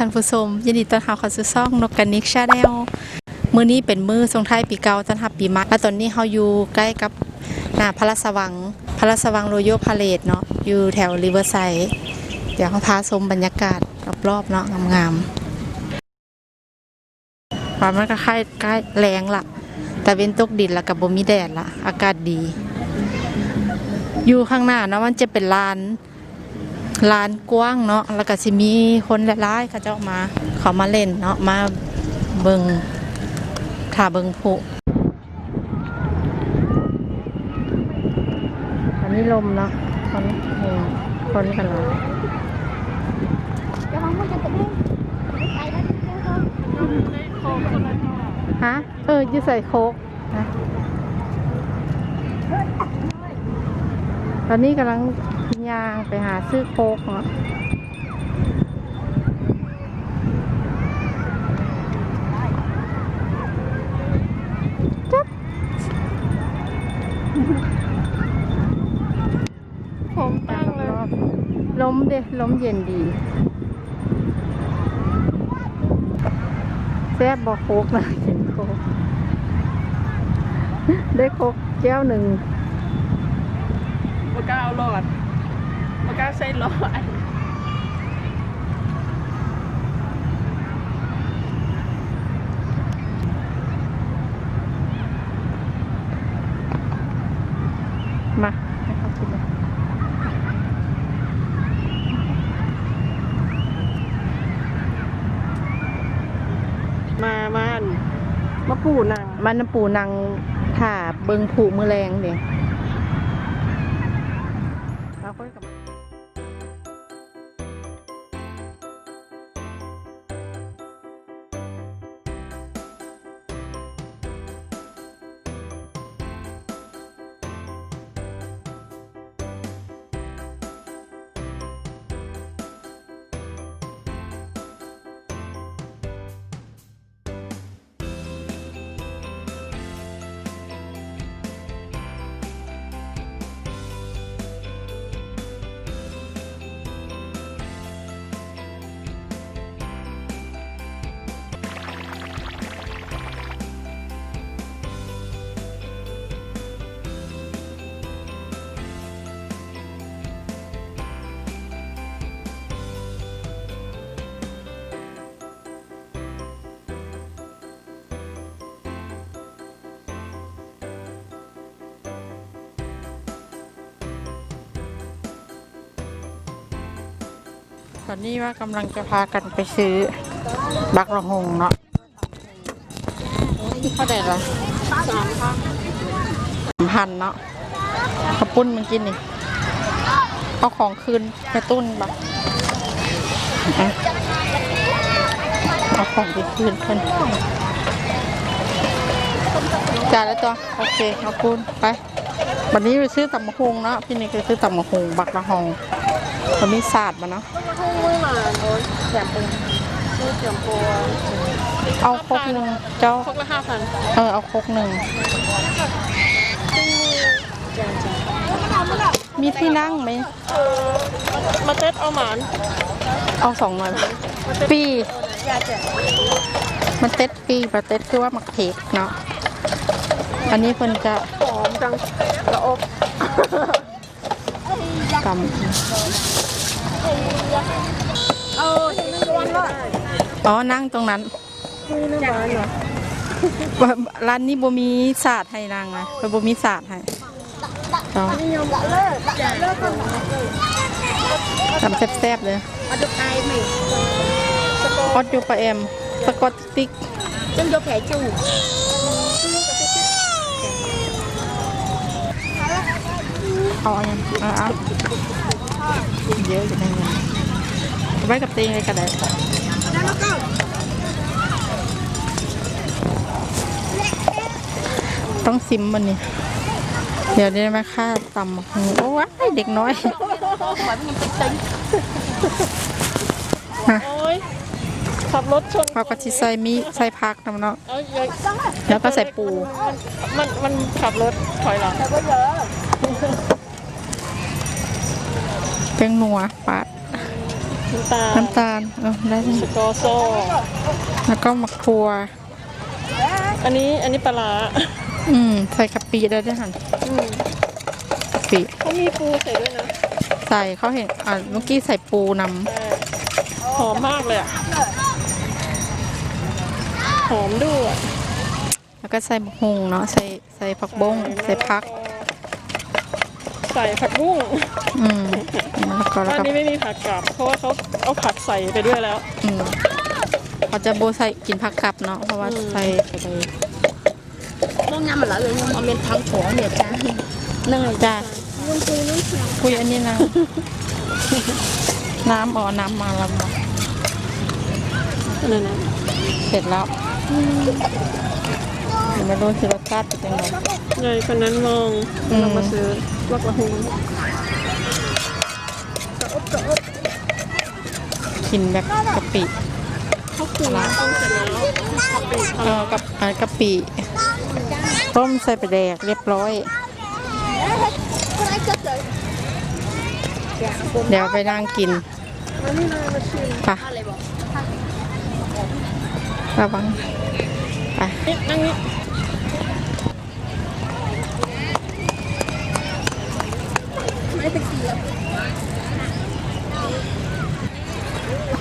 ท่านผู้ชมยินดีต้อนรับเข้าสู่ช่องนกกันนิกชาแนลมื้อนี้เป็นมื้อสงไทยปีเก่าต้อนรับปีใหม่และตอนนี้เฮาอยู่ใกล้กับหน้าพระราชวัง พระราชวังโรโยพาเลตเนาะอยู่แถวริเวอร์ไซด์เดี๋ยวเขาพาชมบรรยากาศรอบๆเนาะงามๆว่ามันก็ค่ายใกล้แรงล่ะแต่เว้นตกดินล้วกับบ่มีแดดละอากาศดี อยู่ข้างหน้าเนาะมันจะเป็นลาน ลานกว้างเนาะแล้วก็สิมีคนหลายๆเขาเจ้ามา เขามาเล่นเนาะมาเบิงถ่าเบิงผุอันนี้ลมเนาะคนเองคนกันเลยฮะเออจะใส่โคกนะตอนนี้กำลัง ยางไปหาซื้อโคกเนาะจับผมตั้งเลยล้มเด้ล้มเย็นดีแซ่บบอกโคกนะเห็นโคกได้โคกแก้วหนึ่งมากล้าเอาหลอด มากล้าใส่หลอดมาให้เขากินเลยมามันมาปูหนังมันน่ะปูนางถ่าเบิงผูมือแรงเด้เตอนนี้ว่ากำลังจะพากันไปซื้อ บักละหงเนาะเท่าไหร่ละสามพันสามพันเนาะข้าวปุ้นมันกินนี่เอาของคืนไปตุ้นบักอะเอาของไปคืนเพิ่นจ่ายแล้วจ้ะโอเคขอบคุณไปวันนี้ไปซื้อตำมะฮงเนาะพี่นี่ไปซื้อตำมะฮงบักละหงวันนี้ศาสตร์มาเนาะ มือมาโน้นแถมปูซื้อแถมปูเอาครกหนึ่งเจ้าพกละห้าพันเออเอาครกหนึ่งมีที่นั่งไหมมาเต็ดเอาหมานเอาสองหน่อยปีมันเต็ดปีมาเต็ดคือว่ามักเทกเนาะอันนี้เพิ่นจะหอมจังละอบก เออเห็นร้อนเลยำอ๋อนั่งตรงนั้นนี่น้ำหวานเหรอว่าร้านนี้บ่มีศาสตร์ให้นางนะเพิ่นบ่มีศาสตร์ให้เอานิยมละเลิกละเลิกกันทำแซ่บๆเลยเอาดุกไอไหมสกอฮอตยูปลาเอ็มสกอตติ๊กจึงยกแผลจูเอาอันนั้นเอา เอาเยอะอยู่ในเงินเอาไว้กับเตียงเลยก็ได้ต้องซิมมันนี่เดี๋ยวนี้มาค่าตำบักหูโอ้ยเด็กน้อยโอ้ยขับรถชนเขาก็ชิใส่มีใส่พักนำเนาะเอาอย่าแล้วก็ใส่ปู มันมันขับรถถอยหลัง เป้งนัวปาดน้ำตาลน้ำตาลเออได้สกอร์โซ แล้วก็มะครัว อันนี้อันนี้ปลาร้าอืม ใส่กะปิได้ด้วยหันอืมกะปิเขามีปูใส่ด้วยนะใส่เขาเห็นอ่าเมื่อกี้ใส่ปูนใช่หอมมากเลยอะหอมด้วยำแล้วก็ใส่บักฮุงเนาะใส่ใส่ผักบงใส่ผัก ใส่ผักบุ้งอืมแล้วก็แล้วอันก็นี้ไม่มีผักกลับเพราะว่าเขาเอาผักใส่ไปด้วยแล้ว อืมเขาจะโบใส่กินผักกลับเนาะเพราะว่าอืม ใส่ไปเลยน้องยำมันละเลยเอาเป็นทางของเนี่ยจ้าเนยจ้าลุงคุยลุงคุยคุยอันนี้นะ น้ำอ๋อน้ำมาแล้วเนาะนั่นนะเสร็จแล้วเดี๋ยวไม่รู้สิรสชาติเป็นยังไง ยายคนนั้นมองอืมเรามาซื้อ ลอกละหุงกินแบบกะปิเขาปรุงต้มเสร็จแล้วเออกับอ่ากะปิต้มใส่ไปแดกเรียบร้อย เดี๋ยวไปนั่งกินไปะระวังไปนั่งนี่ ไม่ตะเกียบ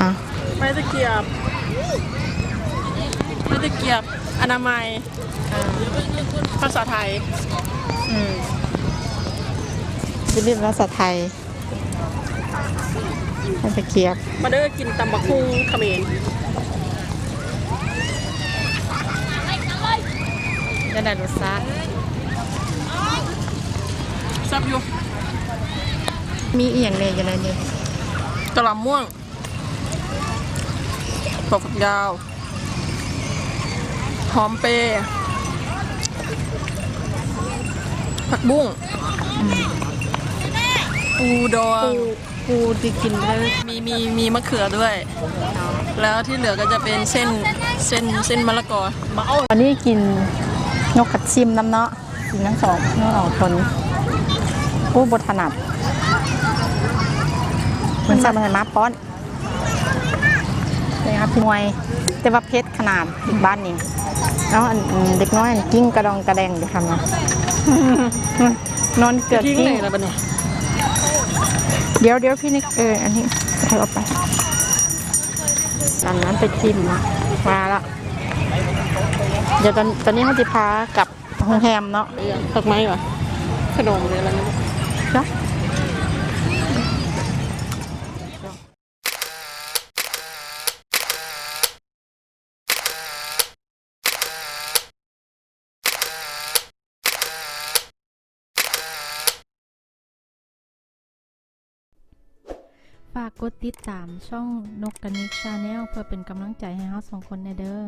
อะ ไม้ตะเกียบไม้ตะเกียบ อนามัยภาษาไทยอืมวิลลิมภาษาไทยให้ตะเกียบ มาเด้อกินตำบักหุ่งเขมรจะได้รสชาติแซ่บอยู่มีอีกอย่างเนี่ยอย่างไรเนี่ยกระหล่ำม่วง ถั่วฝักยาว หอมเปรย์ผักบุ้งปูดองปูปูที่กินได้มีมีมีมะเขือด้วย แล้วที่เหลือก็จะเป็นเส้นเส้นเส้นมะละกอมาเอาวันนี้กินนกขัดชิมน้ำเนาะกินทั้งสองทั้งสองคนผู้บทถนัดมันจะมันมาป้อน นี่ครับพี่มวยแต่ว่าเพชรขนาดอีกบ้านนี้แล้วอันอันเด็กน้อยอันกิ้งกระดองกระแดงอยู่ทำนะนอนเกิดทิ้งกิ้งไหนแล้วปะเนี่ยเดี๋ยวเดี๋ยวพี่นิกเอออันนี้เธอเอาไปอันนั้นไปจิ้มนะมาแล้วเดี๋ยวตอนตอนนี้เขาจะพากลับโรงแรมเนาะผักไม้ปะขนมหรืออะไรนี่จ้ะ ฝากกดติดตามช่องนกกนิกชาแนลเพื่อเป็นกำลังใจให้เราสองคนในเด้อ